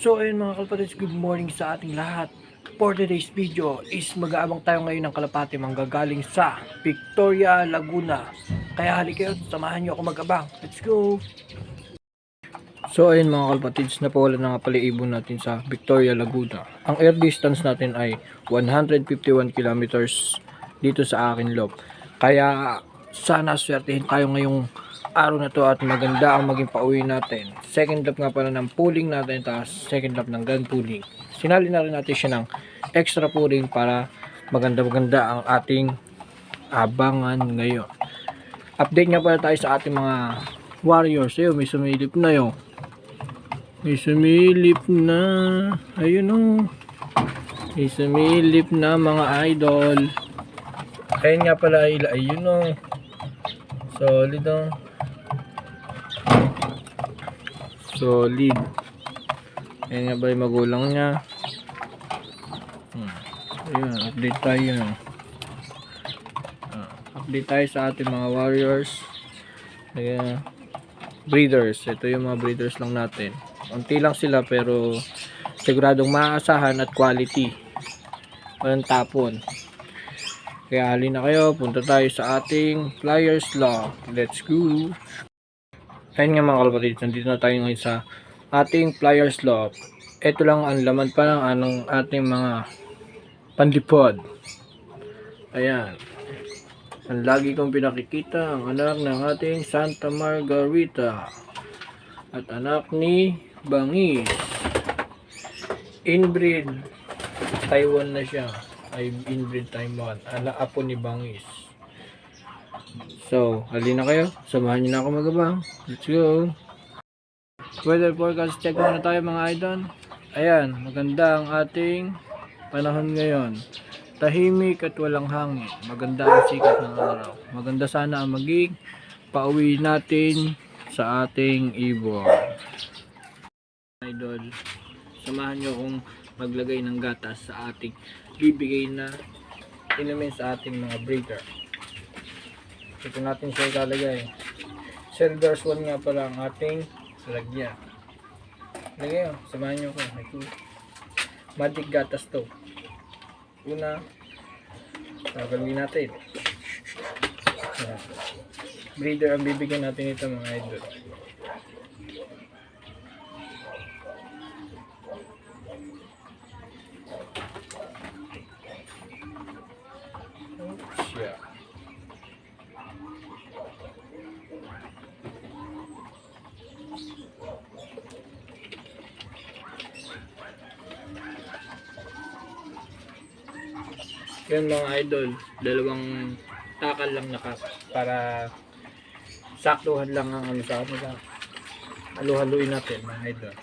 So ayun mga kalapatids, good morning sa ating lahat. For today's video is mag-aabang tayo ngayon ng kalapati manggagaling sa Victoria, Laguna. Kaya hali kayo, samahan nyo ako mag-abang. Let's go! So ayun mga kalapatids, napawala na nga pala ibon natin sa Victoria, Laguna. Ang air distance natin ay 151 kilometers dito sa akin lob. Kaya sana swertihin tayo ngayong araw na to at maganda ang maging pauwi natin. Second lap nga pala ng pooling natin tapos second lap ng gun pooling. Sinali na rin natin siya ng extra pooling para maganda-maganda ang ating abangan ngayon. Update nga pala tayo sa ating mga warriors. Ayun, may sumilip na yun. May sumilip na. Ayun o. May sumilip na mga idol. Ayun nga pala, ay- ayun o. Solid o. Solid. Ayun nga ba yung magulang niya. Hmm. Ayun, update tayo. Ah, update tayo sa ating mga warriors. Ayan. Breeders. Ito yung mga breeders lang natin. Unti lang sila pero siguradong maaasahan at quality. Walang tapon. Kaya halina kayo, punta tayo sa ating flyers law. Let's go! Ayun nga mga kalapatid, nandito na tayo ngayon sa ating flyers law. Ito lang ang laman pa ng anong ating mga panlipod. Ayan. Ang lagi kong pinakikita, ang anak ng ating Santa Margarita. At anak ni Bangis. Inbreed. Taiwan na siya. Ay inbreed Taiwan. Anak apo ni Bangis. So, halina kayo. Samahan niyo na ako magabang. Let's go. Weather forecast check muna tayo mga idol. Ayan, maganda ang ating panahon ngayon. Tahimik at walang hangin. Maganda ang sikat ng araw. Maganda sana ang maging pauwi natin sa ating ibon. Idol, samahan nyo kong maglagay ng gatas sa ating bibigay na inumin sa ating mga breeder. Ito natin siya ilalagay. Silvers one nga pala ang ating lagyan. Lagay oh, samahan nyo ko. Magic gatas to. Una, gagawin natin. Ayan. Breeder ang bibigyan natin ito mga idol. Yun mga idol, dalawang takal lang naka para saktuhan lang ang ano sa kanila. Halo-haluin natin mga idol.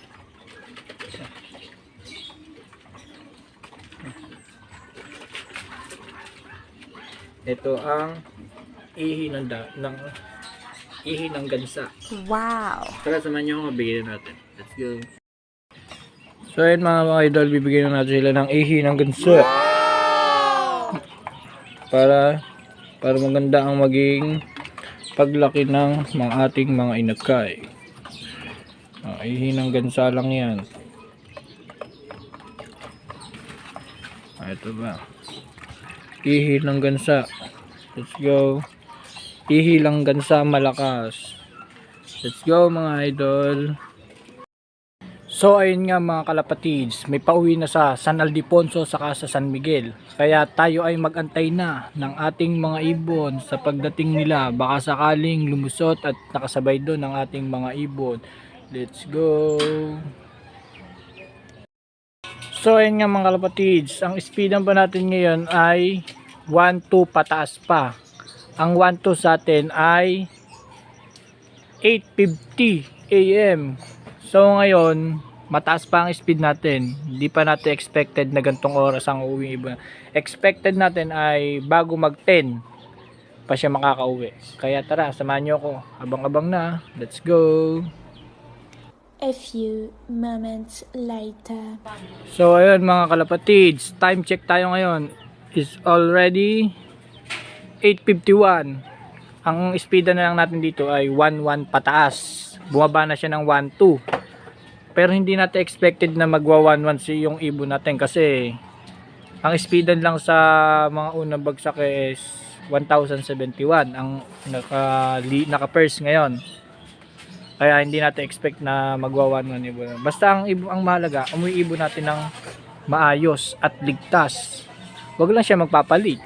Ito ang ihi ng, da, ng ihi ng gansa. Wow. Tara, samahan niyo ako, mabigyan natin. Let's go. So, ayun mga idol, bibigyan na natin sila ng ihi ng gansa. Para, para maganda ang maging paglaki ng mga ating mga inagkay. Ah, ihi ng gansa lang yan. Ah, ito ba? Ihi ng gansa. Let's go. Ihi lang gansa malakas. Let's go mga idol. So ayun nga mga kalapatids, may pauwi na sa San Aldiponso saka sa San Miguel. Kaya tayo ay magantay na ng ating mga ibon sa pagdating nila. Baka sakaling lumusot at nakasabay doon ang ating mga ibon. Let's go! So ayun nga mga kalapatids, ang speedan pa natin ngayon ay 1-2 pataas pa. Ang 1-2 sa atin ay 8.50 AM. So ngayon, mataas pa ang speed natin. Hindi pa natin expected na gantong oras ang uwi iba. Expected natin ay bago mag 10 pa siya makakauwi. Kaya tara, samahan niyo ako. Abang-abang na. Let's go! A few moments later. So ayun mga kalapatids, time check tayo ngayon is already 8.51. Ang speed na lang natin dito ay 1.1 pataas. Bumaba na siya ng 1.2. pero hindi natin expected na magwa 1-1 si yung ibon natin kasi ang speedan lang sa mga unang bagsak is 1071 ang naka naka first ngayon. Kaya hindi natin expect na magwa 1-1 ibon. Basta ang ang mahalaga, umuwi natin ng maayos at ligtas. Huwag lang siya magpapalit.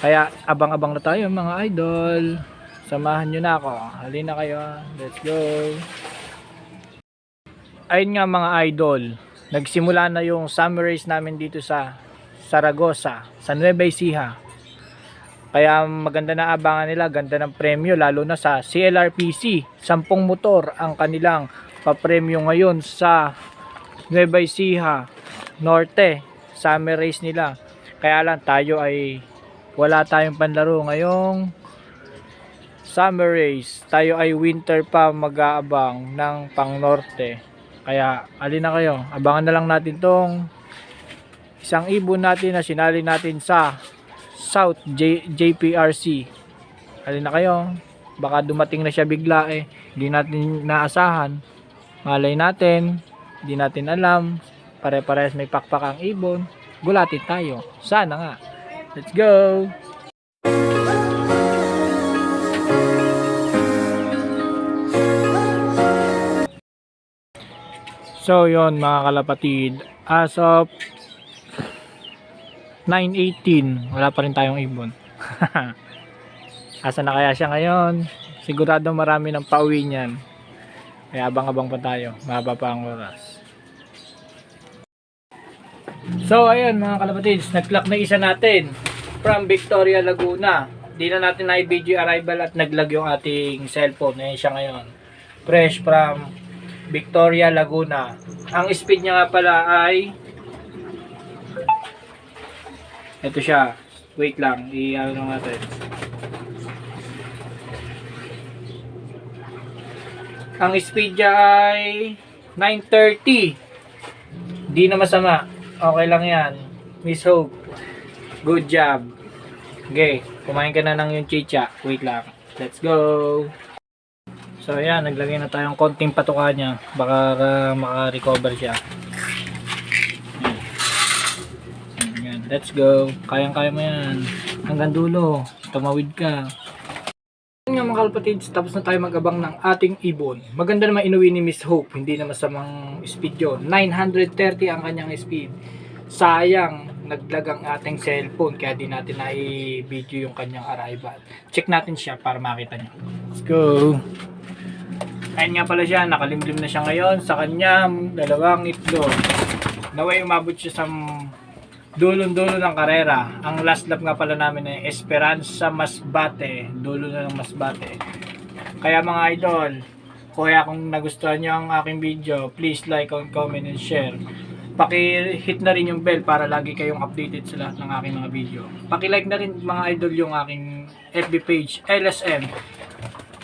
Kaya abang-abang na tayo mga idol. Samahan nyo na ako. Halina kayo. Let's go. Ayun nga mga idol. Nagsimula na yung summer race namin dito sa Saragossa, sa Nueva Ecija. Kaya maganda na abangan nila, ganda ng premyo lalo na sa CLRPC. 10 motor ang kanilang papremyo ngayon sa Nueva Ecija Norte. Summer race nila. Kaya lang tayo ay wala tayong panlaro ngayong summer race. Tayo ay winter pa mag-aabang ng pang norte. Kaya alin na kayo, abangan na lang natin tong isang ibon natin na sinali natin sa South J- JPRC. Alin na kayo, baka dumating na siya bigla eh. Hindi natin naasahan. Malay natin, hindi natin alam. Pare-parehas may pakpak ang ibon. Gulatin tayo. Sana nga. Let's go! So yon mga kalapatid, as of 9.18, wala pa rin tayong ibon. Asa na kaya siya ngayon? Sigurado marami ng pauwi niyan. Kaya abang-abang pa tayo, mahaba pa ang oras. So ayun mga kalapatids, nag-clock na isa natin from Victoria Laguna. Di na natin na video arrival at naglag yung ating cellphone. Ayan siya ngayon. Fresh from Victoria Laguna. Ang speed niya nga pala ay ito siya. Wait lang, i-ano natin. Ang speed niya ay 930. Di na masama. Okay lang yan. Miss Hope. Good job. Okay, kumain ka na ng yung chicha. Wait lang. Let's go. So ayan, naglagay na tayong konting patuka niya. Baka uh, maka-recover siya. Ayan. Ayan, let's go. Kayang-kaya mo yan. Hanggang dulo. Tumawid ka. Yun nga mga kalpatids, tapos na tayo magabang ng ating ibon. Maganda naman inuwi ni Miss Hope, hindi na masamang speed yun. 930 ang kanyang speed. Sayang, naglag ang ating cellphone, kaya di natin na i-video yung kanyang arrival. Check natin siya para makita nyo. Let's go! Ayun nga pala siya, nakalimlim na siya ngayon sa kanyang dalawang itlog. Naway umabot siya sa dulong-dulo ng karera. Ang last lap nga pala namin ay Esperanza Masbate. Dulo na ng Masbate. Kaya mga idol, kaya kung nagustuhan nyo ang aking video, please like, comment, and share. Paki-hit na rin yung bell para lagi kayong updated sa lahat ng aking mga video. Paki-like na rin mga idol yung aking FB page, LSM.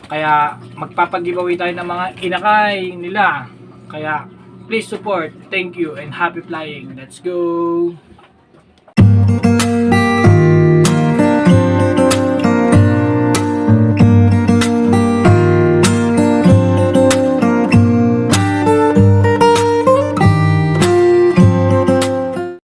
Kaya magpapag-giveaway tayo ng mga inakay nila. Kaya please support. Thank you and happy flying. Let's go!